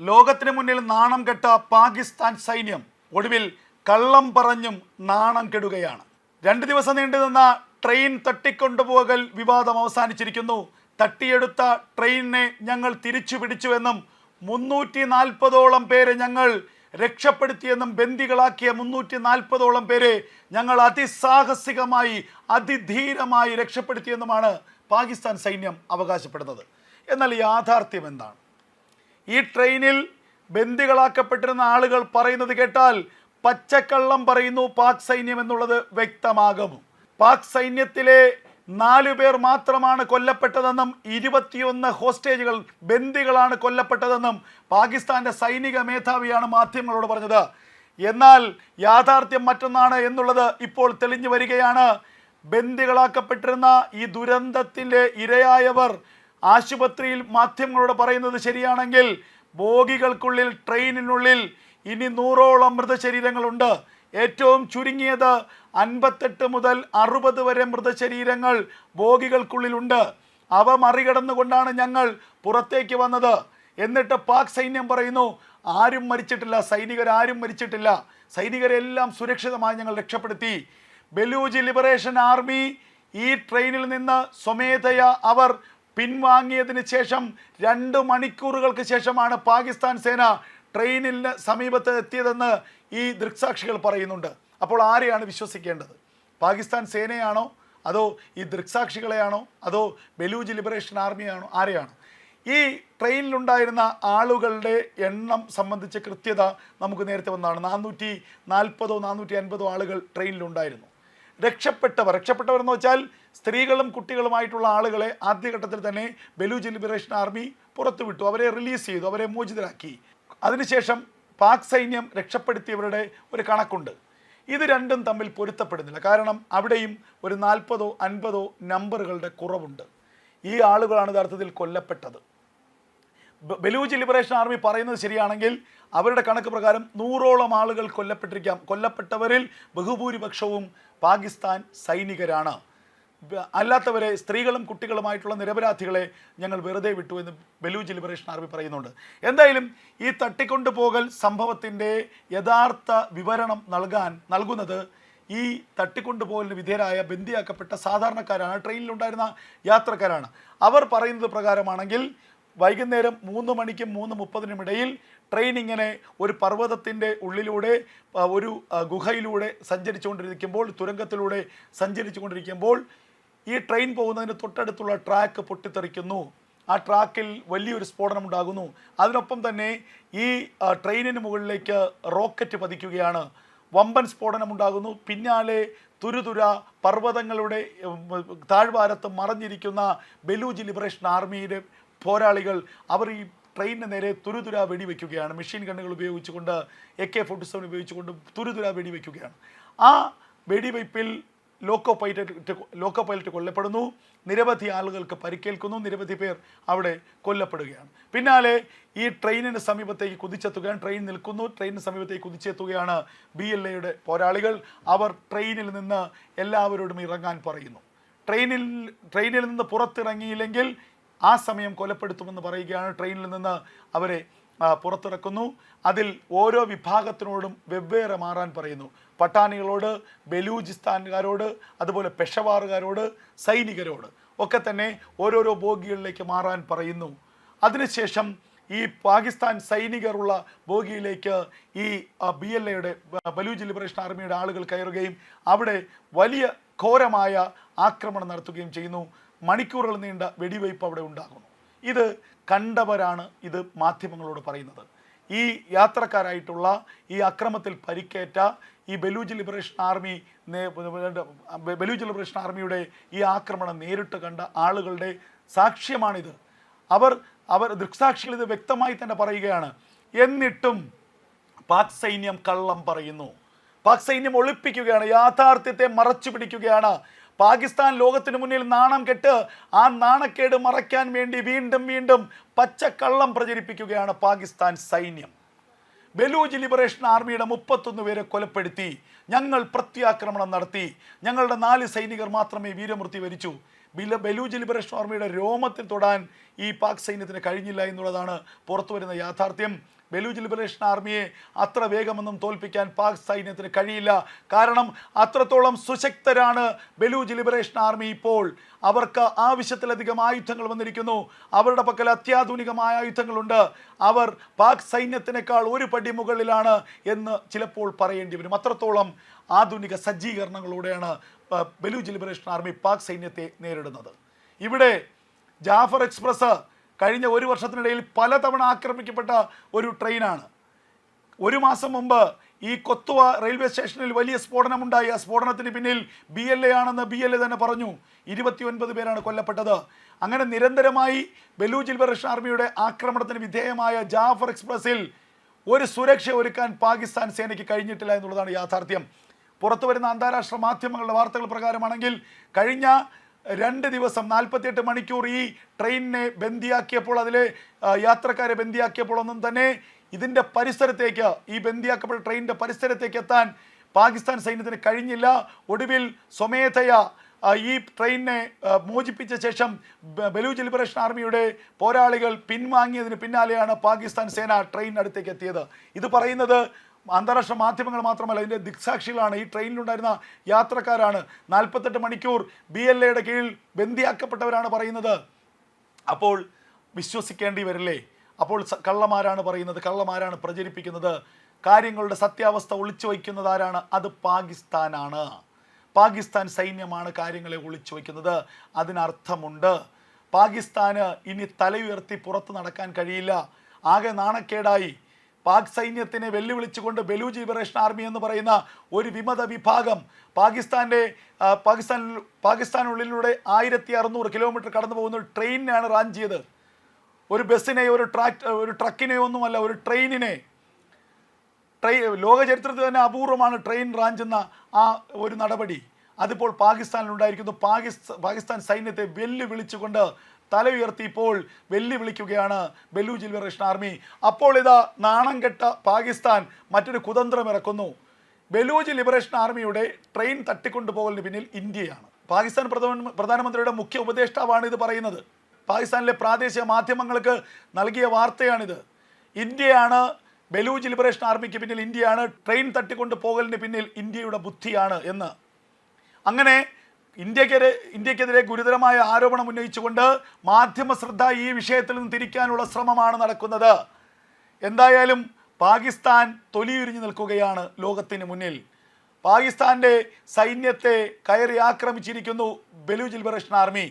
ലോകത്തിന് മുന്നിൽ നാണം കെട്ട പാകിസ്ഥാൻ സൈന്യം ഒടുവിൽ കള്ളം പറഞ്ഞും നാണം കെടുകയാണ്. രണ്ട് ദിവസം നീണ്ടുനിന്ന ട്രെയിൻ തട്ടിക്കൊണ്ടുപോകൽ വിവാദം അവസാനിച്ചിരിക്കുന്നു. തട്ടിയെടുത്ത ട്രെയിനിനെ ഞങ്ങൾ തിരിച്ചു പിടിച്ചുവെന്നും മുന്നൂറ്റി നാൽപ്പതോളം പേരെ ഞങ്ങൾ രക്ഷപ്പെടുത്തിയെന്നും ബന്ദികളാക്കിയ മുന്നൂറ്റി നാൽപ്പതോളം പേരെ ഞങ്ങൾ അതിസാഹസികമായി അതിധീരമായി രക്ഷപ്പെടുത്തിയെന്നുമാണ് പാകിസ്ഥാൻ സൈന്യം അവകാശപ്പെടുന്നത്. എന്നാൽ യാഥാർത്ഥ്യം എന്താണ് ഈ ട്രെയിനിൽ ബന്ദികളാക്കപ്പെട്ടിരുന്ന ആളുകൾ പറയുന്നത് കേട്ടാൽ പച്ചക്കള്ളം പറയുന്നു പാക് സൈന്യം എന്നുള്ളത് വ്യക്തമാകും. പാക് സൈന്യത്തിലെ നാലു പേർ മാത്രമാണ് കൊല്ലപ്പെട്ടതെന്നും ഇരുപത്തിയൊന്ന് ഹോസ്റ്റേജുകൾ ബന്ദികളാണ് കൊല്ലപ്പെട്ടതെന്നും പാകിസ്ഥാന്റെ സൈനിക മേധാവിയാണ് മാധ്യമങ്ങളോട് പറഞ്ഞത്. എന്നാൽ യാഥാർത്ഥ്യം മറ്റൊന്നാണ് എന്നുള്ളത് ഇപ്പോൾ തെളിഞ്ഞു വരികയാണ്. ബന്ദികളാക്കപ്പെട്ടിരുന്ന ഈ ദുരന്തത്തിന്റെ ഇരയായവർ ആശുപത്രിയിൽ മാധ്യമങ്ങളോട് പറയുന്നത് ശരിയാണെങ്കിൽ ബോഗികൾക്കുള്ളിൽ ട്രെയിനിനുള്ളിൽ ഇനി നൂറോളം മൃതശരീരങ്ങളുണ്ട്. ഏറ്റവും ചുരുങ്ങിയത് അൻപത്തെട്ട് മുതൽ അറുപത് വരെ മൃതശരീരങ്ങൾ ബോഗികൾക്കുള്ളിലുണ്ട്. അവ മറികടന്നുകൊണ്ടാണ് ഞങ്ങൾ പുറത്തേക്ക് വന്നത്. എന്നിട്ട് പാക് സൈന്യം പറയുന്നു ആരും മരിച്ചിട്ടില്ല സൈനികരാരും മരിച്ചിട്ടില്ല. സൈനികരെല്ലാം സുരക്ഷിതമായി ഞങ്ങൾ രക്ഷപ്പെടുത്തി. ബലൂജ് ലിബറേഷൻ ആർമി ഈ ട്രെയിനിൽ നിന്ന് സ്വമേധയ അവർ പിൻവാങ്ങിയതിന് ശേഷം രണ്ട് മണിക്കൂറുകൾക്ക് ശേഷമാണ് പാകിസ്ഥാൻ സേന ട്രെയിനിന് സമീപത്ത് എത്തിയതെന്ന് ഈ ദൃക്സാക്ഷികൾ പറയുന്നുണ്ട്. അപ്പോൾ ആരെയാണ് വിശ്വസിക്കേണ്ടത്? പാകിസ്ഥാൻ സേനയാണോ? അതോ ഈ ദൃക്സാക്ഷികളെയാണോ? അതോ ബലൂജ് ലിബറേഷൻ ആർമിയാണോ? ആരെയാണ്? ഈ ട്രെയിനിലുണ്ടായിരുന്ന ആളുകളുടെ എണ്ണം സംബന്ധിച്ച കൃത്യത നമുക്ക് നേരത്തെ വന്നതാണ്. നാനൂറ്റി നാൽപ്പതോ നാനൂറ്റി അൻപതോ ആളുകൾ ട്രെയിനിലുണ്ടായിരുന്നു. രക്ഷപ്പെട്ടവർ. രക്ഷപ്പെട്ടവർ എന്ന് വെച്ചാൽ സ്ത്രീകളും കുട്ടികളുമായിട്ടുള്ള ആളുകളെ ആദ്യഘട്ടത്തിൽ തന്നെ ബലൂജ് ലിബറേഷൻ ആർമി പുറത്തുവിട്ടു. അവരെ റിലീസ് ചെയ്തു അവരെ മോചിതരാക്കി. അതിനുശേഷം പാക് സൈന്യം രക്ഷപ്പെടുത്തിയവരുടെ ഒരു കണക്കുണ്ട്. ഇത് രണ്ടും തമ്മിൽ പൊരുത്തപ്പെടുന്നില്ല. കാരണം അവിടെയും ഒരു നാൽപ്പതോ അൻപതോ നമ്പറുകളുടെ കുറവുണ്ട്. ഈ ആളുകളാണ് യഥാർത്ഥത്തിൽ കൊല്ലപ്പെട്ടത്. ബലൂജ് ലിബറേഷൻ ആർമി പറയുന്നത് ശരിയാണെങ്കിൽ അവരുടെ കണക്ക് പ്രകാരം നൂറോളം ആളുകൾ കൊല്ലപ്പെട്ടിരിക്കാം. കൊല്ലപ്പെട്ടവരിൽ ബഹുഭൂരിപക്ഷവും പാകിസ്ഥാൻ സൈനികരാണ്. അല്ലാത്തവരെ സ്ത്രീകളും കുട്ടികളുമായിട്ടുള്ള നിരപരാധികളെ ഞങ്ങൾ വെറുതെ വിട്ടു എന്ന് ബലൂജ് ലിബറേഷൻ ആർമി പറയുന്നുണ്ട്. എന്തായാലും ഈ തട്ടിക്കൊണ്ടുപോകൽ സംഭവത്തിന്റെ യഥാർത്ഥ വിവരണം നൽകാൻ നൽകുന്നത് ഈ തട്ടിക്കൊണ്ടുപോകലിന് വിധേയരായ ബന്ദിയാക്കപ്പെട്ട സാധാരണക്കാരാണ്. ട്രെയിനിലുണ്ടായിരുന്ന യാത്രക്കാരാണ്. അവർ പറയുന്നത് പ്രകാരമാണെങ്കിൽ വൈകുന്നേരം മൂന്ന് മണിക്കും മൂന്ന് മുപ്പതിനും ഇടയിൽ ട്രെയിൻ ഇങ്ങനെ ഒരു പർവതത്തിന്റെ ഉള്ളിലൂടെ ഒരു ഗുഹയിലൂടെ സഞ്ചരിച്ചുകൊണ്ടിരിക്കുമ്പോൾ തുരങ്കത്തിലൂടെ സഞ്ചരിച്ചുകൊണ്ടിരിക്കുമ്പോൾ ഈ ട്രെയിൻ പോകുന്നതിന് തൊട്ടടുത്തുള്ള ട്രാക്ക് പൊട്ടിത്തെറിക്കുന്നു. ആ ട്രാക്കിൽ വലിയൊരു സ്ഫോടനം ഉണ്ടാകുന്നു അതിനൊപ്പം തന്നെ ഈ ട്രെയിനിന് മുകളിലേക്ക് റോക്കറ്റ് പതിക്കുകയാണ്. വമ്പൻ സ്ഫോടനം ഉണ്ടാകുന്നു പിന്നാലെ തുരുതുര പർവതങ്ങളുടെ താഴ്വാരത്ത് മറഞ്ഞിരിക്കുന്ന ബലൂജ് ലിബറേഷൻ ആർമിയുടെ പോരാളികൾ അവർ ഈ ട്രെയിനിന് നേരെ തുരുതുര വെടിവെക്കുകയാണ്. മെഷീൻ ഗണ്ണുകൾ ഉപയോഗിച്ചുകൊണ്ട് എ കെ ഫോർട്ടി സെവൻ ഉപയോഗിച്ചുകൊണ്ട് തുരുതുര വെടിവെക്കുകയാണ്. ആ വെടിവയ്പ്പിൽ ലോക്കോ പൈലറ്റ് ലോക്കോ പൈലറ്റ് കൊല്ലപ്പെടുന്നു. നിരവധി ആളുകൾക്ക് പരിക്കേൽക്കുന്നു. നിരവധി പേർ അവിടെ കൊല്ലപ്പെടുകയാണ്. പിന്നാലെ ഈ ട്രെയിനിന് സമീപത്തേക്ക് കുതിച്ചെത്തുകയാണ്. ട്രെയിൻ നിൽക്കുന്നു. ട്രെയിനിന് സമീപത്തേക്ക് കുതിച്ചെത്തുകയാണ് ബി എൽ എയുടെ പോരാളികൾ. അവർ ട്രെയിനിൽ നിന്ന് എല്ലാവരോടും ഇറങ്ങാൻ പറയുന്നു. ട്രെയിനിൽ ട്രെയിനിൽ നിന്ന് പുറത്തിറങ്ങിയില്ലെങ്കിൽ ആ സമയം കൊലപ്പെടുത്തുമെന്ന് പറയുകയാണ്. ട്രെയിനിൽ നിന്ന് അവരെ പുറത്തിറക്കുന്നു. അതിൽ ഓരോ വിഭാഗത്തിനോടും വെവ്വേറെ മാറാൻ പറയുന്നു. പട്ടാണികളോട് ബലൂചിസ്ഥാൻകാരോട് അതുപോലെ പെഷവാറുകാരോട് സൈനികരോട് ഒക്കെ തന്നെ ഓരോരോ ബോഗികളിലേക്ക് മാറാൻ പറയുന്നു. അതിനുശേഷം ഈ പാകിസ്ഥാൻ സൈനികരുള്ള ബോഗിയിലേക്ക് ഈ ബി എൽ എയുടെ ബലൂജ് ലിബറേഷൻ ആർമിയുടെ ആളുകൾ കയറുകയും അവിടെ വലിയ ഘോരമായ ആക്രമണം നടത്തുകയും ചെയ്യുന്നു. മണിക്കൂറുകൾ നീണ്ട വെടിവയ്പ് അവിടെ ഉണ്ടാകുന്നു ഇത് കണ്ടവരാണ് ഇത് മാധ്യമങ്ങളോട് പറയുന്നത്. ഈ യാത്രക്കാരായിട്ടുള്ള ഈ അക്രമത്തിൽ പരിക്കേറ്റ ഈ Baloch liberation army Baloch liberation ആർമിയുടെ ഈ ആക്രമണം നേരിട്ട് കണ്ട ആളുകളുടെ സാക്ഷ്യമാണിത്. അവർ അവർ ദൃക്സാക്ഷികൾ ഇത് വ്യക്തമായി തന്നെ പറയുകയാണ്. എന്നിട്ടും പാക് സൈന്യം കള്ളം പറയുന്നു. പാക് സൈന്യം ഒളിപ്പിക്കുകയാണ് യാഥാർത്ഥ്യത്തെ മറച്ചു പിടിക്കുകയാണ് പാകിസ്ഥാൻ ലോകത്തിന് മുന്നിൽ നാണം കെട്ട് ആ നാണക്കേട് മറയ്ക്കാൻ വേണ്ടി വീണ്ടും വീണ്ടും പച്ചക്കള്ളം പ്രചരിപ്പിക്കുകയാണ് പാകിസ്ഥാൻ സൈന്യം. ബലൂജ് ലിബറേഷൻ ആർമിയുടെ മുപ്പത്തൊന്ന് പേരെ കൊലപ്പെടുത്തി. ഞങ്ങൾ പ്രത്യാക്രമണം നടത്തി. ഞങ്ങളുടെ നാല് സൈനികർ മാത്രമേ വീരമൃത്യു വരിച്ചു. ബില ബലൂജ് ലിബറേഷൻ ആർമിയുടെ രോമത്തിൽ തൊടാൻ ഈ പാക് സൈന്യത്തിന് കഴിഞ്ഞില്ല എന്നുള്ളതാണ് പുറത്തു വരുന്ന യാഥാർത്ഥ്യം. ബലൂജ് ലിബറേഷൻ ആർമിയെ അത്ര വേഗമൊന്നും തോൽപ്പിക്കാൻ പാക് സൈന്യത്തിന് കഴിയില്ല. കാരണം അത്രത്തോളം സുശക്തരാണ് ബലൂജ് ലിബറേഷൻ ആർമി ഇപ്പോൾ. അവർക്ക് ആവശ്യത്തിലധികം ആയുധങ്ങൾ വന്നിരിക്കുന്നു. അവരുടെ പക്കൽ അത്യാധുനികമായ ആയുധങ്ങളുണ്ട്. അവർ പാക് സൈന്യത്തിനേക്കാൾ ഒരു പടി മുകളിലാണ് എന്ന് ചിലപ്പോൾ പറയേണ്ടി വരും. അത്രത്തോളം ആധുനിക സജ്ജീകരണങ്ങളോടെയാണ് ബലൂജ് ലിബറേഷൻ ആർമി പാക് സൈന്യത്തെ നേരിടുന്നത്. ഇവിടെ ജാഫർ എക്സ്പ്രസ് കഴിഞ്ഞ ഒരു വർഷത്തിനിടയിൽ പലതവണ ആക്രമിക്കപ്പെട്ട ഒരു ട്രെയിനാണ്. ഒരു മാസം മുമ്പ് ഈ കൊത്തുവ റെയിൽവേ സ്റ്റേഷനിൽ വലിയ സ്ഫോടനമുണ്ടായി. ആ സ്ഫോടനത്തിന് പിന്നിൽ ബി എൽ എ ആണെന്ന് ബി എൽ എ തന്നെ പറഞ്ഞു. ഇരുപത്തിയൊൻപത് പേരാണ് കൊല്ലപ്പെട്ടത്. അങ്ങനെ നിരന്തരമായി ബലൂജ് ലിബറേഷൻ ആർമിയുടെ ആക്രമണത്തിന് വിധേയമായ ജാഫർ എക്സ്പ്രസിൽ ഒരു സുരക്ഷ ഒരുക്കാൻ പാകിസ്ഥാൻ സേനയ്ക്ക് കഴിഞ്ഞിട്ടില്ല എന്നുള്ളതാണ് യാഥാർത്ഥ്യം. പുറത്തു വരുന്ന അന്താരാഷ്ട്ര മാധ്യമങ്ങളുടെ വാർത്തകൾ പ്രകാരമാണെങ്കിൽ കഴിഞ്ഞ രണ്ട് ദിവസം നാൽപ്പത്തിയെട്ട് മണിക്കൂർ ഈ ട്രെയിനിനെ ബന്ദിയാക്കിയപ്പോൾ അതിലെ യാത്രക്കാരെ ബന്ദിയാക്കിയപ്പോൾ ഒന്നും തന്നെ ഇതിന്റെ പരിസരത്തേക്ക് ഈ ബന്ദിയാക്കപ്പെട്ട ട്രെയിനിന്റെ പരിസരത്തേക്ക് എത്താൻ പാകിസ്ഥാൻ സൈന്യത്തിന് കഴിഞ്ഞില്ല. ഒടുവിൽ സ്വമേധയ ഈ ട്രെയിനിനെ മോചിപ്പിച്ച ശേഷം ബലൂജ് ലിബറേഷൻ ആർമിയുടെ പോരാളികൾ പിൻവാങ്ങിയതിന് പിന്നാലെയാണ് പാകിസ്ഥാൻ സേന ട്രെയിനിനടുത്തേക്ക് എത്തിയത്. ഇത് പറയുന്നത് അന്താരാഷ്ട്ര മാധ്യമങ്ങൾ മാത്രമല്ല ഇതിന്റെ ദിക്സാക്ഷികളാണ്. ഈ ട്രെയിനിലുണ്ടായിരുന്ന യാത്രക്കാരാണ്. നാൽപ്പത്തെട്ട് മണിക്കൂർ ബി എൽ എയുടെ കീഴിൽ ബന്ദിയാക്കപ്പെട്ടവരാണ് പറയുന്നത്. അപ്പോൾ വിശ്വസിക്കേണ്ടി വരില്ലേ? അപ്പോൾ കള്ളമാരാണ് പറയുന്നത്. കള്ളമാരാണ് പ്രചരിപ്പിക്കുന്നത്. കാര്യങ്ങളുടെ സത്യാവസ്ഥ ഒളിച്ചു വയ്ക്കുന്നത് ആരാണ്? അത് പാകിസ്ഥാനാണ്. പാകിസ്ഥാൻ സൈന്യമാണ് കാര്യങ്ങളെ ഒളിച്ചു വയ്ക്കുന്നത്. അതിനർത്ഥമുണ്ട് പാകിസ്ഥാന് ഇനി തലയുയർത്തി പുറത്ത് നടക്കാൻ കഴിയില്ല. ആകെ നാണക്കേടായി. പാക് സൈന്യത്തിനെ വെല്ലുവിളിച്ചുകൊണ്ട് ബലൂജ് ലിബറേഷൻ ആർമി എന്ന് പറയുന്ന ഒരു വിമത വിഭാഗം പാകിസ്ഥാന്റെ പാകിസ്ഥാൻ പാകിസ്ഥാനുള്ളിലൂടെ ആയിരത്തി അറുന്നൂറ് കിലോമീറ്റർ കടന്നു പോകുന്ന ഒരു ട്രെയിനിനെയാണ് ചെയ്ത് ഒരു ബസ്സിനെ ഒരു ട്രാക് ഒരു ട്രക്കിനെ ഒന്നുമല്ല ഒരു ട്രെയിനിനെ. ട്രെയിൻ ലോക ചരിത്രത്തിൽ തന്നെ അപൂർവമാണ് ട്രെയിൻ റാഞ്ചുന്ന ആ ഒരു നടപടി. അതിപ്പോൾ പാകിസ്ഥാനിലുണ്ടായിരിക്കുന്നു. പാകിസ്ഥാൻ പാകിസ്ഥാൻ സൈന്യത്തെ വെല്ലുവിളിച്ചുകൊണ്ട് തല ഉയർത്തി ഇപ്പോൾ വെല്ലുവിളിക്കുകയാണ് ബലൂജ് ലിബറേഷൻ ആർമി. അപ്പോൾ ഇതാ നാണം കെട്ട പാകിസ്ഥാൻ മറ്റൊരു കുതന്ത്രം ഇറക്കുന്നു. ബലൂജ് ലിബറേഷൻ ആർമിയുടെ ട്രെയിൻ തട്ടിക്കൊണ്ടുപോകലിന് പിന്നിൽ ഇന്ത്യയാണ്. പാകിസ്ഥാൻ പ്രധാന പ്രധാനമന്ത്രിയുടെ മുഖ്യ ഉപദേഷ്ടാവാണ് ഇത് പറയുന്നത്. പാകിസ്ഥാനിലെ പ്രാദേശിക മാധ്യമങ്ങൾക്ക് നൽകിയ വാർത്തയാണിത്. ഇന്ത്യയാണ് ബലൂജ് ലിബറേഷൻ ആർമിക്ക് പിന്നിൽ ഇന്ത്യയാണ് ട്രെയിൻ തട്ടിക്കൊണ്ട് പോകലിന് പിന്നിൽ ഇന്ത്യയുടെ ബുദ്ധിയാണ് എന്ന്. അങ്ങനെ ഇന്ത്യക്കെതിരെ ഇന്ത്യക്കെതിരെ ഗുരുതരമായ ആരോപണം ഉന്നയിച്ചുകൊണ്ട് മാധ്യമ ശ്രദ്ധ ഈ വിഷയത്തിൽ നിന്ന് തിരിക്കാനുള്ള ശ്രമമാണ് നടക്കുന്നത്. എന്തായാലും പാകിസ്ഥാൻ തൊലിയുരിഞ്ഞു നിൽക്കുകയാണ് ലോകത്തിന് മുന്നിൽ. പാകിസ്ഥാന്റെ സൈന്യത്തെ കയറി ആക്രമിച്ചിരിക്കുന്നു ബലൂജ് ലിബറേഷൻ ആർമി.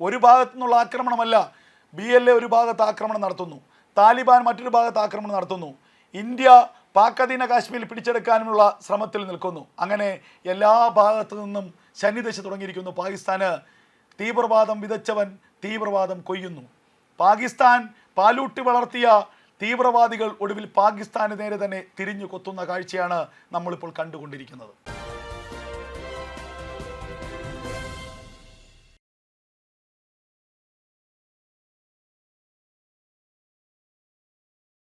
ഒരു ഭാഗത്തു നിന്നുള്ള ആക്രമണമല്ല ബി എൽ എ ഒരു ഭാഗത്ത് ആക്രമണം നടത്തുന്നു. താലിബാൻ മറ്റൊരു ഭാഗത്ത് ആക്രമണം നടത്തുന്നു. ഇന്ത്യ പാക് അധീന കാശ്മീരിൽ പിടിച്ചെടുക്കാനുമുള്ള ശ്രമത്തിൽ നിൽക്കുന്നു. അങ്ങനെ എല്ലാ ഭാഗത്തു നിന്നും ശനിദശ തുടങ്ങിയിരിക്കുന്നു. പാകിസ്ഥാന് തീവ്രവാദം വിതച്ചവൻ തീവ്രവാദം കൊയ്യുന്നു. പാകിസ്ഥാൻ പാലൂട്ടി വളർത്തിയ തീവ്രവാദികൾ ഒടുവിൽ പാകിസ്ഥാന് നേരെ തന്നെ തിരിഞ്ഞു കൊത്തുന്ന കാഴ്ചയാണ് നമ്മളിപ്പോൾ കണ്ടുകൊണ്ടിരിക്കുന്നത്.